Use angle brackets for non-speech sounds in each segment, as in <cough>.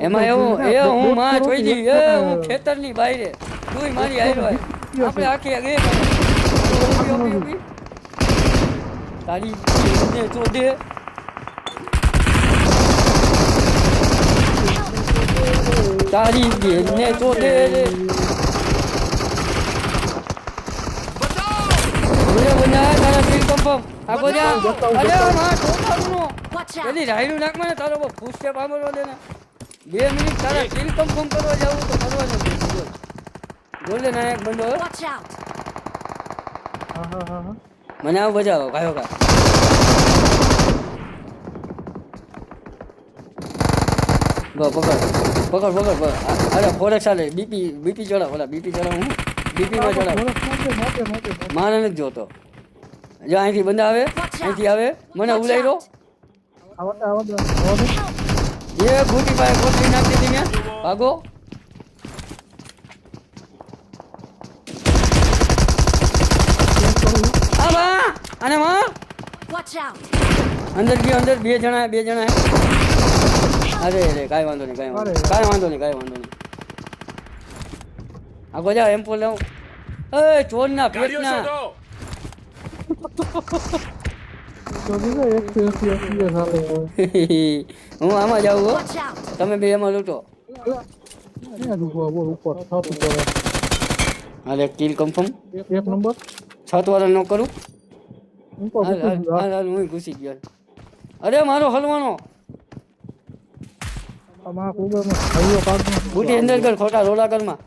એમાં એવું છે. એ હું દોસ્તમાં કરો જોઈ કે દી એક એ પર- હું ખેતરની બાયરે તુંય મારી આયરો હે. આપણે આખી અગે ઊભી ઊભી ઊભી તારી ને ચોદે તારી બેનને ચોદે રે બોલે બોલે તારા દિલ કંપમ આ બોલ્યા અરે માં ચોદાનું નો Watch out! એની રાયડું નાખમાં ને તારો ફૂસકે પામરવા દે ને બે મિનિટ તારા કિલ કન્ફર્મ કરવા જાવું તો કરવા નથી બોલ બોલે નાયક હા મને આવું બજાવો ભાઈઓ કા બસ પકડ પકડ પકડ પકડ અરે ફોરેક ચાલે બીપી બીપી ચડાવ ઓલા બીપી ચડાવ હું બીપી માં ચડાવ મારે નથી જોતો જો અહીંથી બંધ આવે અહીંથી આવે. મને ઉલાઈ દો એ બુટી પાસે કોથળી નાખી દીધી મેં. ભાગો. અને માં અંદર ગયો અંદર. બે જણા બે જણા. અરે અરે કાંઈ વાંધો નહીં કાંઈ વાંધો નહીં. કાંઈ વાંધો નહીં કાંઈ વાંધો નહીં. આ જાઓ એમ પોલ લઉં એ ચોર ના હું આમાં જાઉં હો. તમે બે એમાં લૂંટો. એક કિલ કન્ફર્મ એક નંબર. છત વાળા ન કરું. હું ઘૂસી ગયો. અરે મારો હલવાનો. બુટી અંદર કર ખોટા રોડા કરમાં.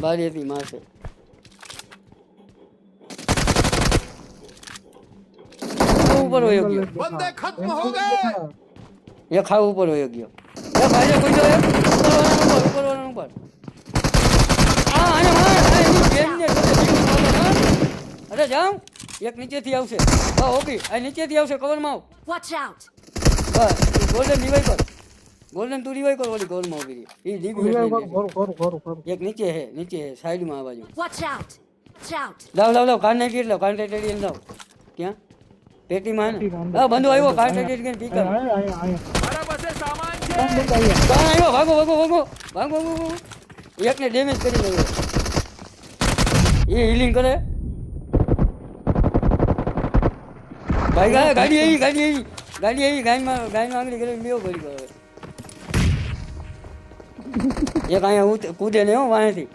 બારી હતી મારશે. ઉપર વયો ગયો બંદે ખતમ હો ગયે યખા ઉપર વયો ગયો એ ભાઈ કોઈ જો ઉપર ઉપર ઉપર આ આને માર આ એની બેન ને અરે જાઉં એક નીચેથી આવશે હા ઓકે આ નીચેથી આવશે કવરમાં આવ વોચ આઉટ બસ ગોલ્ડન રિવાઈવ કર ગોલ્ડન તું રિવાઈવ કર ઓલી ગોલમાં ઊભી રહી એ ડીગ એક નીચે હે નીચે હે સાઈડમાં આ બાજુ વોચ આઉટ લાવ લાવ લાવ કાન નાખી લાવ કાન ટેડી લાવ ક્યાં પેટીમાં હે ને પેટીમાં અંદર. હા બંધો આવ્યો કાન ટેટી કરીને પીક અહીંયા અહીંયા અહીંયા મારા પાસે સામાન છે કોણ બંધ અહીંયા કાન આવ્યો ભાગો ભાગો ભાગો ભાગો ભાગો એકને ડેમેજ કરી લેવો એ હિલિંગ કરે ભાઈ ગા ગાડી આવી ગાડી આવી ગાડી આવી ગાયમાં ગાયમાં આંગળી કરી લેવો ભરી ગયો એક અહીંયા ઉત- કૂદે ને હો વાંહેથી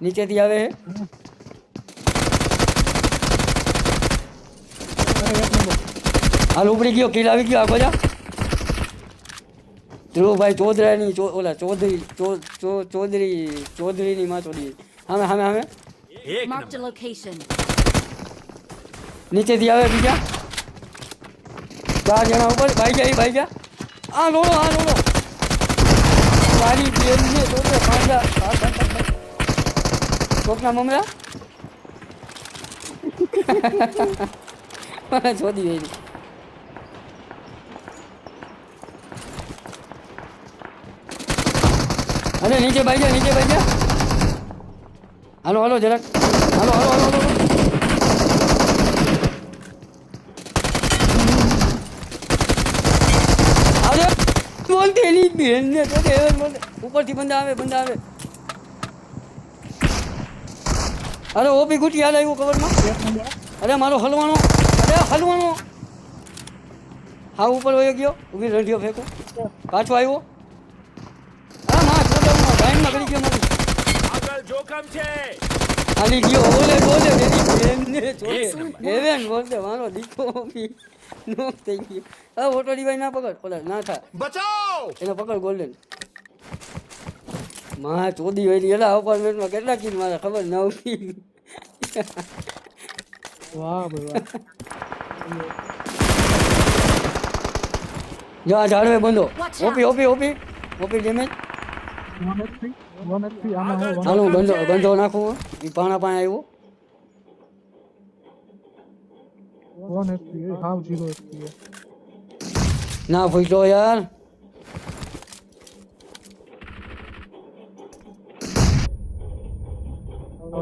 નીચેથી આવે છે હાલ ઉપડી ગયો કિલ આવી ગયો આ જા ધ્રુવભાઈ ચૌધરાની ચૌ- ઓલા ચૌધરી ચૌ- ચૌ- ચૌધરી ચૌધરીની માં ચોરી હામે હામે Marked નીચેથી આવે બીજા. ચાર જણા ઉપર. ભાઈ ગયા ભાઈ ગયા. આ લોડો આ લોડો મારી બેનને ચોધરે પાંડા કોકના મમરા? <laughs> ચોદી ગઈ અરે નીચે ભાઈ નીચે ભાઈ જા. હાલો હાલો, જરાક. હાલો હાલો હાલો હાલો. ઉપરથી બંદા આવે બંદા આવે. અરે ઓબી ગુટી યાદ આવ્યું કવરમાં. અરે, મારો હલવાનો, અરે, હલવાનો. હા, ઉપર વયો ગયો ઊભી રંઢિયો ફેંકો. પાછો આવ્યો. કરી ગયો મારી. આગળ જોખમ છે. આલી ગયો. ઓલે બોલે એની બેનને જોડે. એવેન બોલે મારો દીકો બી નો થઈ ગયો. આ ઓટો ડિવાઈ ના પકડ. ઓલા ના થા. બચાવ! એને પકડ ગોલ્ડનમાં ચોદી હોય એલા અપાર્ટમેન્ટમાં કેટલા કિલ મારે ખબર? ના કિલ. વાહ ભાઈ વાહ. જો આ ઝાડવે બંધો. OP OP OP. OP damage ચાલો હું બંધો બંધો નાખું. એ પાણા પાણા આવ્યો. વન એચપી હાવ જીરો એચપી ના ફૂટો યાર.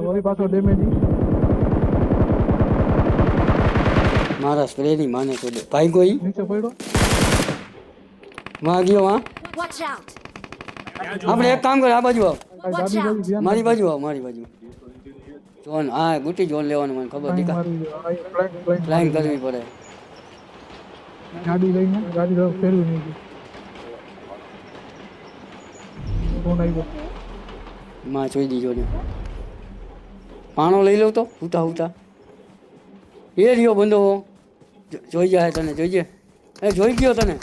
વળી પાછો ડેમેજ મારા સ્પ્રેની માને તો ભાઈ કોઈ નીચે પડ્યો માં ગયો હા? Watch out! આપણે એક કામ કરો આ બાજુ આવ. મારી બાજુ આવો મારી બાજુ. જોન હા ગુટી જોન લેવાનું મને ખબર. એક ફ્લાઇંગ કરવી પડે. ગાડી લઈને ગાડી ફેરવી નહીં ફોન આવ્યો માં જોઈ દીજો ને. પાણો લઈ લઉં તો હુતા હુતા. એ રહ્યો બંધો જો- જોઈ જાય તને જોઈજે એ જોઈ ગયો તને.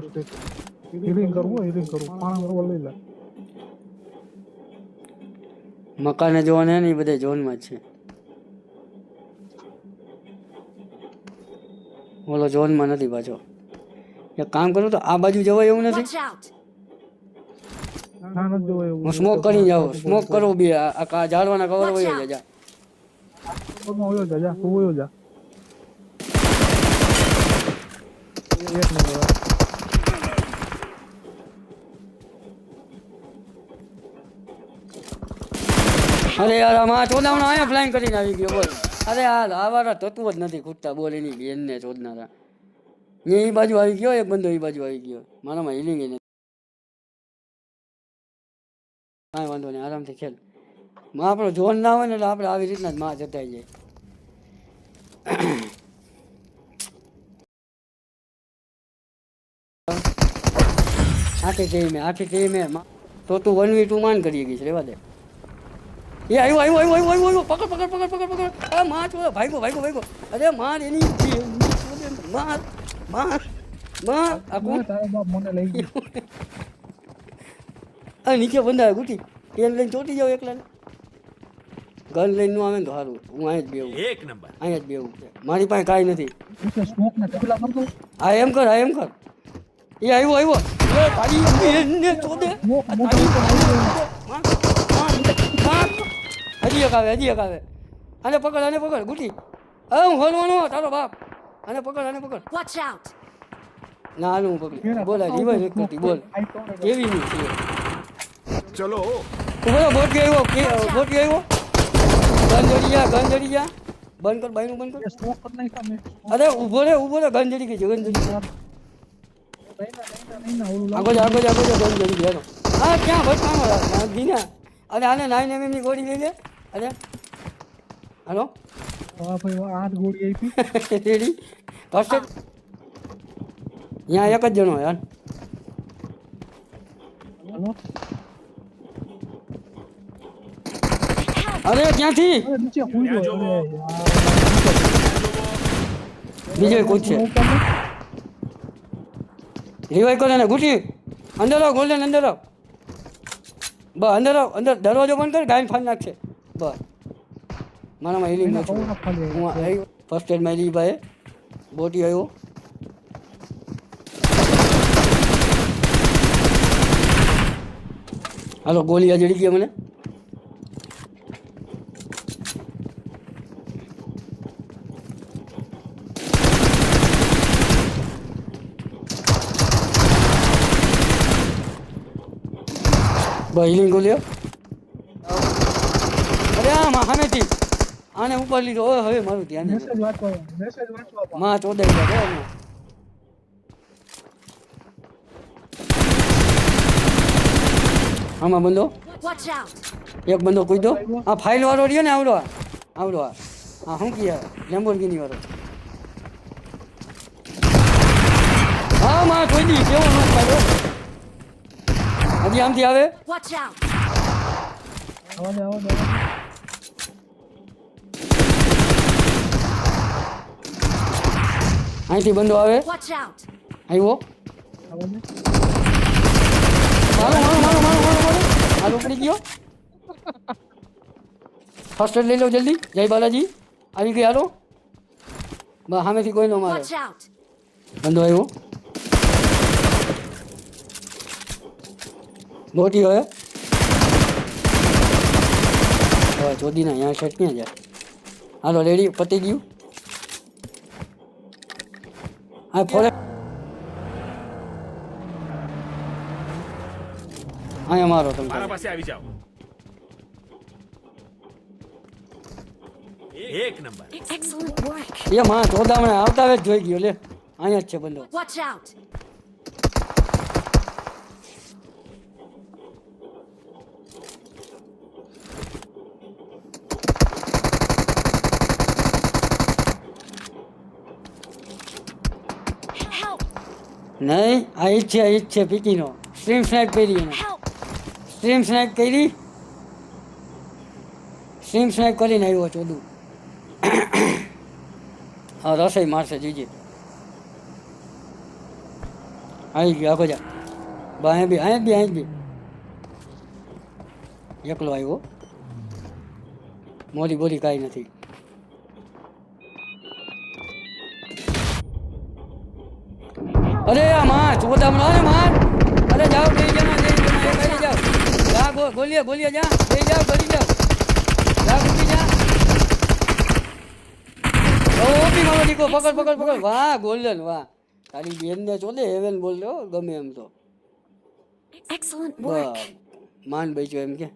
વ્યવસ્થિત. હિલિંગ કરવું હિલિંગ કરવું. પાણા કરવા લઈ લે. મકાને જોવાને ને એ બધે ઝોનમાં જ છે. ઓલો ઝોનમાં નથી પાછો. એક કામ કરું તો આ બાજુ જવાય એવું નથી? હું સ્મોક કરી જાઉં. સ્મોક કરવું બી. આ ઝાડવાના કવર વયો જા જા. જા. જા એક નંબર અરે યાર, આમાં ચોદામણો અહીંયા ફ્લાઇંગ કરીને આવી ગયો, બોલ. અરે આ આવારા થતું જ નથી ખૂટતા બોલ એની બેનને ચોદનારા એ બાજુ આવી ગયો, એક બંદો એ બાજુ આવી ગયો. મારામાં હિલિંગ નથી. કાંઈ વાંધો નહીં, આરામથી ખેલ. માં આપણો જોન ના હોય ને એટલે આપણે આવી રીતના જ માં જતાઈ જાય આખી ટીમે આખી મેં. તો તું વન વી ટુ માન કરી ગઈશ રેવા દે. એ આવ્યો આવ્યો આવ્યો આવ્યો આવ્યો પકડ પકડ પકડ પકડ પકડ. આ માં છો ભાઈગો ભાઈગો ભાઈગો. અરે માર એની માર માર માર. આ કોણ? તારો બાપ મને લઈ ગયો. આ નીચે બંધાય ગુટી. તેલ લઈને ચોટી જાવ એકલા ગન લઈને નું આવે ને તો સારું હું અહીંયા જ બેવું એક નંબર. અહીંયા જ બેવું છે મારી પાસે કાંઈ નથી. આ એમ કર આ એમ કર. એ આવ્યો આવ્યો એ તારી બેનને ચોદે તારી મોટો માર, માર, માર. હજી એક આવે હજી એક આવે. આને પકડ આને પકડ ગુટી. હવે હું હલવાનો તારો બાપ. આને પકડ આને પકડ. વોચ આઉટ ના હું બોલ આ જીવાય નથી કરતી બોલ. કેવી ની છે? ચલો. બોલો બોટ ગયો કે બોટ ગયો ગન જડી જા જા. બંધ કર બાઈનું બંધ કર. સ્ટોપ પર નહીં સામે અરે ઊભો રે ઊભો રે ગંજડી કે ગંજડી આગળ જા આગળ જા આગળ જા ગન જડી ગઈ. હાલો. હા ક્યાં ભટકાણો દીના અરે આને નાઈન એમએમની ગોળી લઈ લે. અરે? હાલો? હા ભાઈ આઠ ગોળી આપી. <laughs> રેડી? ફર્સ્ટ અહીંયા એક જ જણો યાર હલો. અરે ક્યાંથી. બીજો કોઈ છે રિવાઈ કરે ને ગુટી અંદર આવો ગોલ્ડન અંદર આવો. બસ અંદર આવો અંદર દરવાજો બંધ કર ગાયન ફાન નાખશે. બસ. મારામાં હિલિંગ નથી હું આવ્યો ફર્સ્ટ એડમાં હિલિંગ ભાઈ. બોટી આવ્યો. હાલો આ જડી ગઈ મને. ભાઈ હિલિંગ અરે આ માં સામેથી આને ઉપર લીધો. ઓય હવે મારું ધ્યાન. મેસેજ વાંચો મેસેજ વાંચો માં ચોદાઈ ગયા હો આમાં બંધો એક બંદો બંધો કૂદો આ ફાઇલ વાળો રહ્યો ને આવડો. આવડો આ. હા શું કહે લેમ્બોર્ગિની વાળો. હા માં કોઈ દી. કેવો નો પાડ્યો હજી આમથી આવે? Watch out! આવા દે આવા દે આવા દે. અહીંથી બંધો આવે. Watch out! આવ્યો આવા દે મારો મારો મારો મારો મારો મારો. હાલ ઉપડી ગયો. ફર્સ્ટ એડ લઈ લો જલ્દી. જય બાલાજી. આવી ગયા હાલો. બસ સામેથી કોઈ ન મારે. Watch out! બંધો આવ્યો મોટી હવે હવે ચોદીના અહીંયા સેટ ક્યાં જાય? હાલો રેડી પતી ગયું. આ ફોરેસ્ટ અહીંયા મારો તમે મારા પાસે આવી જાઓ. એક નંબર. એક્સલન્ટ વર્ક એ માં ચોદામણે આવતા વેજ જોઈ ગયો લે. અહીંયા જ છે બંદો વોચ આઉટ નહીં આ ઈ જ છે ઈ જ છે પીકીનો સ્ટ્રીમ સ્નાઇપ કરી એને સ્ટ્રીમ સ્નાઇપ કરી. સ્ટ્રીમ સ્નાઇપ કરીને આવ્યો ચોદું <coughs> હા રસોઈ મારશે જીજી. આવી ગયો આખો જા બાય બી અહીં બી અહીં બી એકલો આવ્યો. મોરી બોરી કાંઈ નથી. અરે આ માં ચોદામણો અરે માં અરે જાઓ બે જણા બે જણા એ કરી જાઓ. જા ગોલીએ ગોલીએ જા. બે જાઓ કરી જાઓ. જા ગુટી જા. ઓપી મારો દીકો પકડ પકડ પકડ. વાહ ગોલ્ડન વાહ. તારી બેનને ચોદે હેવન બોલ્યો ગમે એમ તો. એક્સલન્ટ વર્ક માન બચ્યો એમ કે.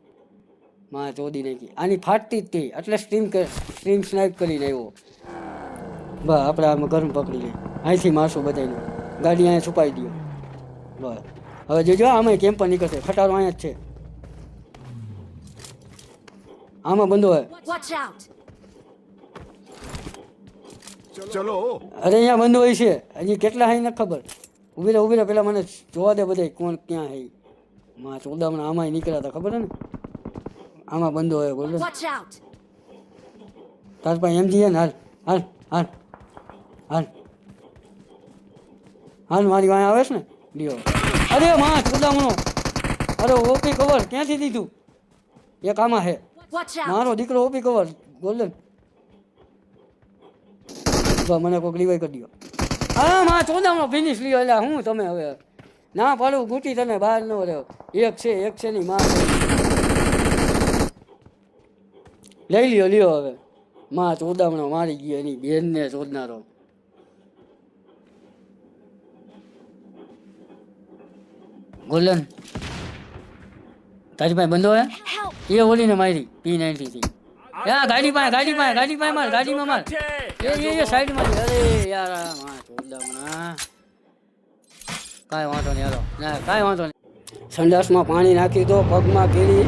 માં ચોદી નાખી. આની ફાટતી જ હતી એટલે સ્ટ્રીમ સ્ટ્રીમ સ્નાઇપ કરીને આવ્યો. બસ આપણે આમાં ગરમ પકડી લઈએ અહીંથી મારશું બધાને ગાડી અહીંયા છુપાવી દો બસ. હવે જોજો આમાં કેમ્પ પર નીકળશે. ખટારો અહીંયા જ છે. આમાં બંધો હોય. ચલો. અરે અહીંયા બંધ હોય છે. હજી કેટલા હે નથી ખબર. ઊભી રહે ઊભી રહે. પેલા મને જોવા દે બધા કોણ ક્યાં હે. માં ચોદામણા આમાં નીકળ્યા હતા ખબર ને? આમાં બંધો હોય બોલો. Watch out. તાર પાસે એમ જઈએ ને? હાલ હાલ હાલ. હાલ. હાલ મારી વાંહે આવે છે ને? લ્યો. અરે માં ચોદામણો અરે ઓપી કવર ક્યાંથી દીધું? એક આમાં હે. મારો દીકરો ઓપી કવર ગોલ્ડન મને કોઈક રિવાઈ કરી દો હા માં ચોદામણો ફિનિશ લ્યો એટલે હું તમે હવે? ના પાડું ગુટી તને બહાર ન રહ્યો. એક છે એક છે ની માં લઈ લ્યો લ્યો હવે. માં ચોદામણો મારી ગયો એની બેનને ચોદનારો ગોલ્ડન. તારી પાસે બંધો હે? એ ઓલીને મારી. પી નાઇન્ટી થી. યા ગાડી પાસે ગાડી પાસે ગાડી પાસે માર ગાડીમાં માર. એ એ એ સાઈડમાં અરે યારમાં ચોદમણા કાંઈ વાંધો નહીં હાલો. ના કાંઈ વાંધો નહીં. સંડાસમાં પાણી નાખી દો પગમાં કીડી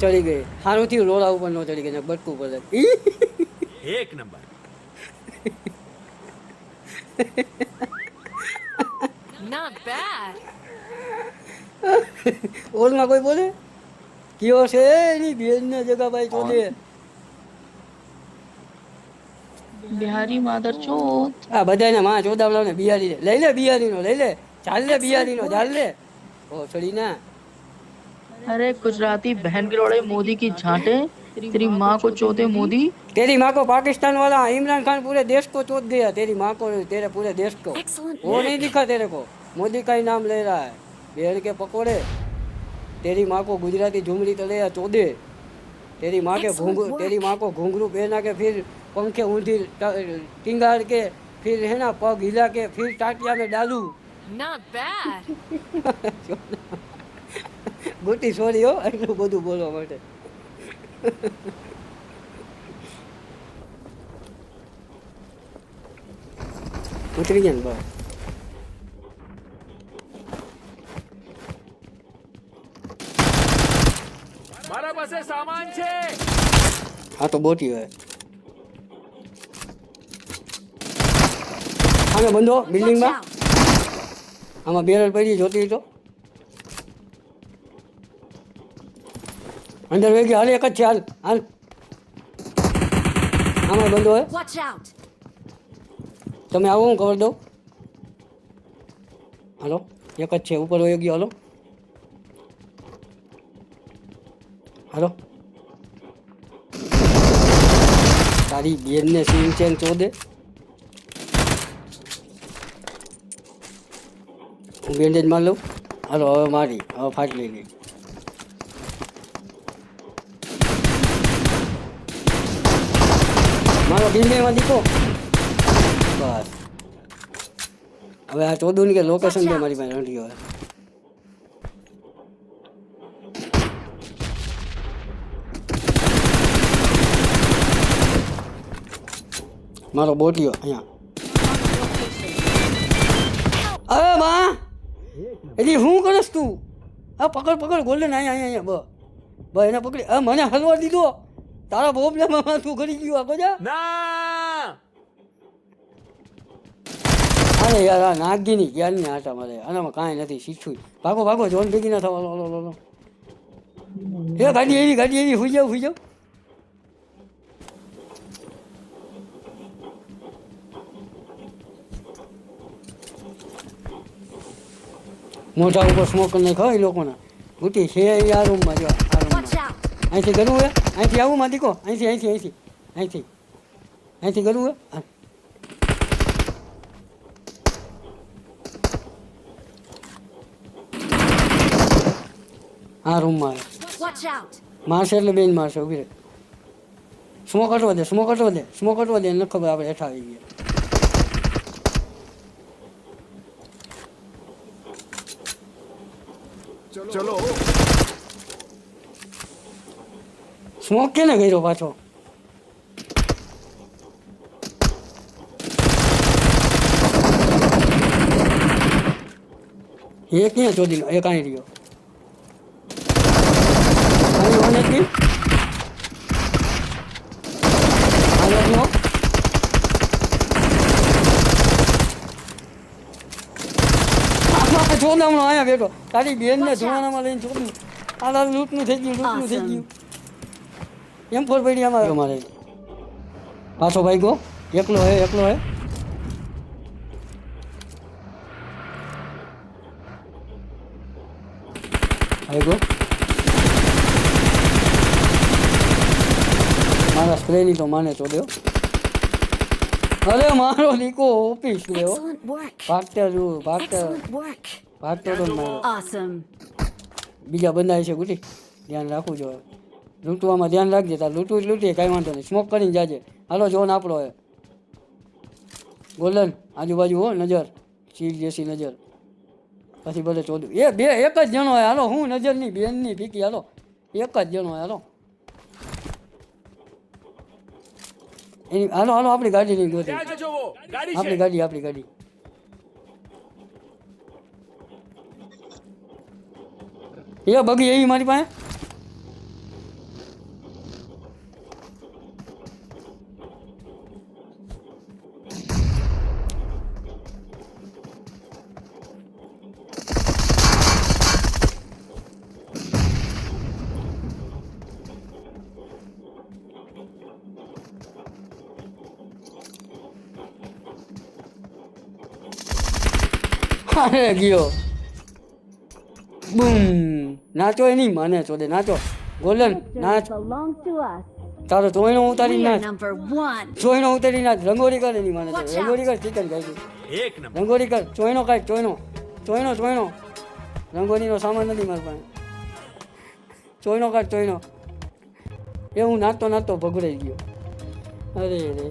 ચડી ગઈ. સારું થયું લોરા ઉપર ન ચડી ગઈ બટકું પડે એક નંબર. Not bad. ઓલમાં કોઈ બોલે કયો છે એની બેનને જગા ભાઈ ચોદે बिहारी मादर चोत આ બધાને માં ચોદામણા ને બિહારી લે લઈ લે બિહારીનો લઈ લે ચાલ લે બિહારીનો ચાલ લે ઓ છોડી ના अरे गुजराती बहन के लोड़े मोदी की झांटे तेरी माँ को चोते मोदी तेरी माँ को पाकिस्तान वाला इमरान खान पूरे देश को चोट गया तेरी माँ को तेरे पूरे देश को Excellent वो नहीं दिखा तेरे को मोदी का ही नाम ले रहा है बेड़ के पकोड़े तेरी माँ को गुजराती झुमरी तले या चोदे तेरी माँ के Excellent घुंघरू work. तेरी माँ को घुंघरू पहना के फिर पंखे ऊंधी ट- टिंगाड़ के फिर है ना पग हिला के फिर टाटिया में डालू Not bad. ગોટી સોરી હો એટલું બધું બોલવા માટે ઉતરી ગયા ને બસ મારા પાસે સામાન છે. આ તો બોટી હોય. આમે બંધો બિલ્ડિંગમાં. આમાં બેરલ પડી જોતી તો અંદર વેગી હાલ એક જ છે હાલ હાલ. આમાં બંધો હોય. તમે આવો હું ખબર દઉં. હાલો એક જ છે ઉપર વહી ગયો હાલો. હાલો. તારી બેનને સીન ચેન ચોદે હું બેન્ડેજ માર લઉં. હાલો હવે મારી હવે ફાટલી ગઈ મારો બિલ્ડિંગમાં દીકો બસ. હવે આ ચોદુની કે લોકેશન છે મારી પાસે નથી હવે મારો બોટિયો અહીંયા. અરે બા એટલે શું કરસ તું? આ પકડ પકડ ગોલ્ડન અહીંયા અહીંયા અહીંયા બ. બ એને પકડી. આ મને હલવા દીધો. તારા પ્રોબ્લેમમાં તું કરી ગયું જા. ના! અરે યાર આ નાગીની ક્યારની આટા મારે? આનામાં કાંઈ નથી શીખ્યું ભાગો ભાગો જોન ભેગી ના થવા. લો લો લો એ ગાડી એવી ગાડી એવી હુઈ જાવ હુઈ જાવ. મોઢા ઉપર સ્મોક નહીં ખાય એ લોકોના. ઉઠી છે એ આ રૂમમાં જો આ રૂમમાં અહીંથી ગરવું હે? અહીંથી આવું માં દીકો. અહીંથી અહીંથી અહીંથી. અહીંથી. અહીંથી ગરવું હે? આ રૂમમાં. મારશે એટલે બેન મારશે ઊભી રહે. સ્મોક અટવા દે સ્મોક અટવા દે સ્મોક અટવા દે ખબર આપણે હેઠા આવી ગયા. ચલો. સ્મોક કેને કર્યો પાછો? એ ક્યાં ચોદી એ કાંઈ રહ્યો કાંઈ વાંધો નથી હાલો સ્મોક આમાં ચોદામણો અહીંયા બેઠો તારી બેનને ધોવાનામાં લઈને ચોદું આ તારું લૂંટનું થઈ ગયું લૂંટનું થઈ ગયું. એમ ફોર પડી અમારે. અમારે પાછો ભાઈ ગો એકલો હે એકલો હે. ભાઈ ગો મારા સ્પ્રેની તો માને તો દેવ અરે મારો નીકો ઓફિસ લેવો! ભાગતા જુઓ ભાગતા! ભાગતો તો બીજા બંધાય છે ગુટી ધ્યાન રાખવું જોઈએ લૂંટવામાં ધ્યાન રાખજે. તાર લૂંટવું જ લૂંટીએ કાંઈ વાંધો નહીં. સ્મોક કરીને જાજે. હાલો જોન આપણો હે ગોલ્ડન આજુબાજુ હો નજર. ચીલ જેસી નજર. પછી ભલે ચોદું. એ બે એક જ જણો હોય. હાલો હું નજરની બેનની ફીકી હાલો. એક જ જણો હે હાલો. એની હાલો હાલો આપણી ગાડી લઈને ગોતી. આપણી ગાડી આપણી ગાડી. એ બગી એવી મારી પાસે અરે ગયો બૂમ નાચો એ નહીં મને ચોદે નાચો. ગોલ્ડન નાચ. તારો ચોઈનો ઉતારી નાચ. ચોઈનો ઉતારી નાચ. રંગોળી કરે નહીં મને રંગોળી કર ચિકન ખાઈ રંગોળી કર. ચોઈનો કાંઈક ચોઈનો ચોઈનો ચોઈનો રંગોળીનો સામાન નથી મારી પાસે. ચોઈનો કાઢ ચોઈનો એ હું નાચતો નાચતો ભગડાઈ ગયો. અરે રે.